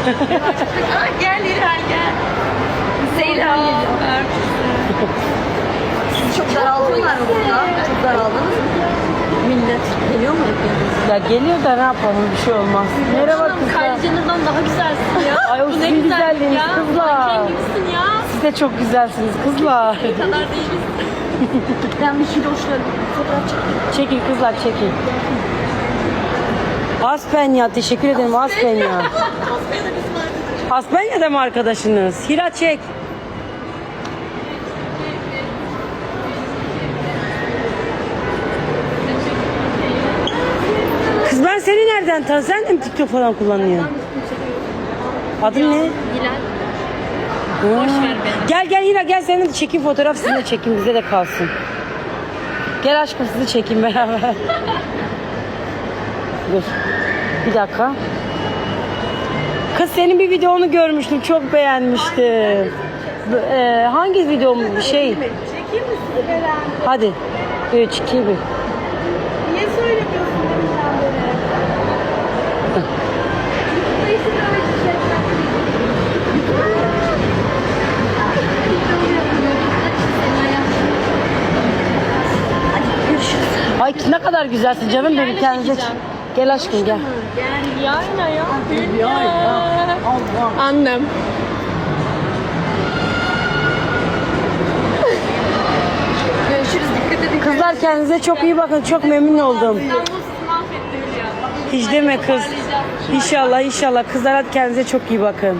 gel İlhan gel. Selam. Çok daraltıyorlar mı burada? Çok daraldınız mı? Millet geliyor mu hepiniz? Ya geliyor da ne yapalım bir şey olmaz. Merhaba kızlar. Kaylıcınızdan daha güzelsin ya. Ay o Bu ne sizin güzel güzelliğiniz ya. kızlar. Manken gibisin ya. Siz de çok güzelsiniz kızlar. Bu kadar değiliz. Ben bir şey hoşlarım. Fotoğraf çekeyim. Çekin kızlar çekin. Aspenya teşekkür ederim Aspenya. Aspenya'da mı arkadaşınız? Hira çek. Kız ben seni nereden tan? Sen de mi TikTok falan kullanıyorsun? Adın ne? Hilal. Ha. Boş ver beni. Gel gel Hira gel senin de çekin fotoğraf sizinle çekin bize de kalsın. Gel aşkım sizi çekin beraber. Dur. Bir dakika. Kız senin bir videonu görmüştüm çok beğenmiştim. B- e, hangi video mu? Şey. Çekeyim mi sizi beraber? Hadi. 3 2 1. Niye söylemiyorsun deminden beri? YouTube'da isim öyle çekmek Hadi görüşürüz. Ay ne kadar güzelsin canım benim kendinize. Gel aşkım gel. Gel yayla ya. Annem. Görüşürüz. Dikkat edin. Kızlar kendinize çok iyi bakın. Çok memnun oldum. Hiç deme kız. İnşallah inşallah. Kızlar hadi kendinize çok iyi bakın.